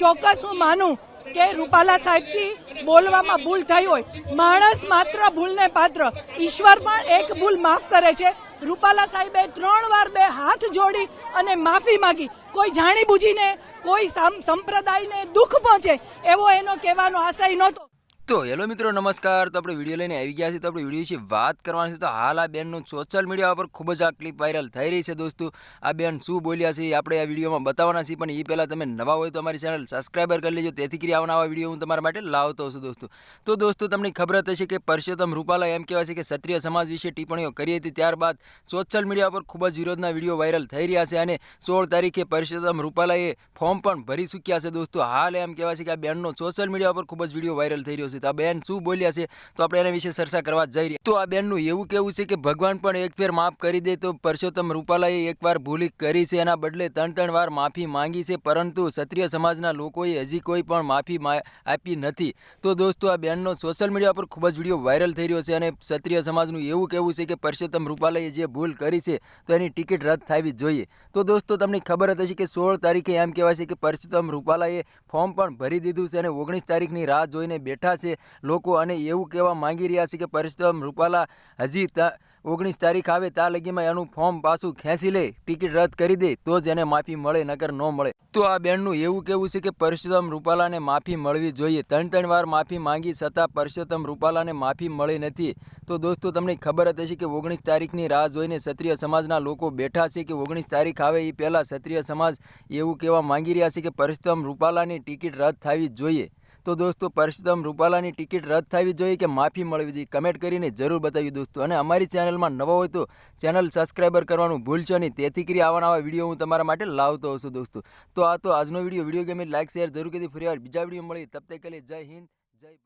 ચોક્કસ હું માનું કે રૂપાલા સાહેબથી બોલવામાં ભૂલ થઈ હોય. માણસ માત્ર ભૂલને પાત્ર. ઈશ્વર પણ એક ભૂલ માફ કરે છે. રૂપાલા સાહેબે ત્રણ વાર બે હાથ જોડી અને માફી માંગી. કોઈ જાણી બુજીને, કોઈ સંપ્રદાયને દુઃખ પહોંચે એવો એનો કહેવાનો આશય નહોતો. તો હેલો મિત્રો, નમસ્કાર. તો આપણે વીડિયો લઈને આવી ગયા છીએ. તો આપણે વીડિયો વિશે વાત કરવાની છે. તો હાલ આ બેનનું સોશિયલ મીડિયા પર ખૂબ જ આ ક્લિપ વાયરલ થઈ રહી છે દોસ્તો. આ બેન શું બોલ્યા છે આપણે આ વિડીયોમાં બતાવવાના છીએ. પણ એ પહેલાં તમે નવા હોય તો અમારી ચેનલ સબસ્ક્રાઈબર કરી લેજો. તેથી કરી આવવાના આવા વીડિયો હું તમારા માટે લાવતો છું દોસ્તો. તો દોસ્તો, તમને ખબર જ હશે કે પરસોત્તમ રૂપાલા એમ કહેવાય છે કે ક્ષત્રિય સમાજ વિશે ટિપ્પણીઓ કરી હતી. ત્યારબાદ સોશિયલ મીડિયા પર ખૂબ જ વિરોધના વીડિયો વાયરલ થઈ રહ્યા છે અને સોળ તારીખે પરસોત્તમ રૂપાલાએ ફોર્મ પણ ભરી ચૂક્યા છે દોસ્તો. હાલ એમ કહેવાય છે કે આ બેનનો સોશિયલ મીડિયા પર ખૂબ જ વીડિયો વાયરલ થઈ રહ્યો છે. તો આ બેન શું બોલ્યા છે? તો આપણે એના વિશે ચર્ચા કરવા જઈ રહ્યા. તો આ બેનનું એવું કેવું છે કે ભગવાન પણ એક ફેર માફ કરી દે તો પરસોત્તમ રૂપાલાએ એકવાર ભૂલી કરી છે. એના બદલે ત્રણ ત્રણ વાર માફી માંગી છે. પરંતુ ક્ષત્રિય સમાજના લોકોએ હજી કોઈ પણ માફી આપી નથી. તો દોસ્તો, આ બેનનો સોશિયલ મીડિયા પર ખૂબ જ વીડિયો વાયરલ થઈ રહ્યો છે અને ક્ષત્રિય સમાજનું એવું કહેવું છે કે પરસોત્તમ રૂપાલાએ જે ભૂલ કરી છે, તો એની ટિકિટ રદ થવી જોઈએ. તો દોસ્તો, તમને ખબર હશે કે સોળ તારીખે એમ કહેવાય છે કે પરસોત્તમ રૂપાલાએ ફોર્મ પણ ભરી દીધું છે અને ઓગણીસ તારીખની રાહ જોઈને બેઠા છે. લોકો અને એવું કહેવા માંગી રહ્યા છે કે પરસોત્તમ રૂપાલા હજી ઓગણીસ તારીખ આવે ત્યાં લગીમાં એનું ફોર્મ પાછું ખેંચી લે, ટિકિટ રદ કરી દે, તો જ એને માફી મળે, નકર ન મળે. તો આ બેનનું એવું કહેવું છે કે પરસોત્તમ રૂપાલાને માફી મળવી જોઈએ. ત્રણ ત્રણ વાર માફી માંગી છતાં પરસોત્તમ રૂપાલાને માફી મળી નથી. તો દોસ્તો, તમને ખબર હતી હશે કે ઓગણીસ તારીખની રાહ જોઈને ક્ષત્રિય સમાજના લોકો બેઠા છે કે ઓગણીસ તારીખ આવે એ પહેલાં ક્ષત્રિય સમાજ એવું કહેવા માંગી રહ્યા છે કે પરસોત્તમ રૂપાલાની ટિકિટ રદ થવી જોઈએ. તો દોસ્તો પરસોત્તમ રૂપાલાની ટિકિટ રદ થવી જોઈએ કે માફી મળવી જોઈએ? કમેન્ટ કરીને જરૂર બતાવ્યું દોસ્તો. અને અમારી ચેનલમાં નવો હોય તો ચેનલ સબસ્ક્રાઈબર કરવાનું ભૂલશો નહીં. તેથી કરી આવવાના આવા વીડિયો હું તમારા માટે લાવતો હશું દોસ્તો. તો આ તો આજનો વીડિયો. વીડિયો ગમે લાઇક શેર જરૂર કરી ફરી વાર બીજા વીડિયો મળી તબ તક જય હિન્દ, જય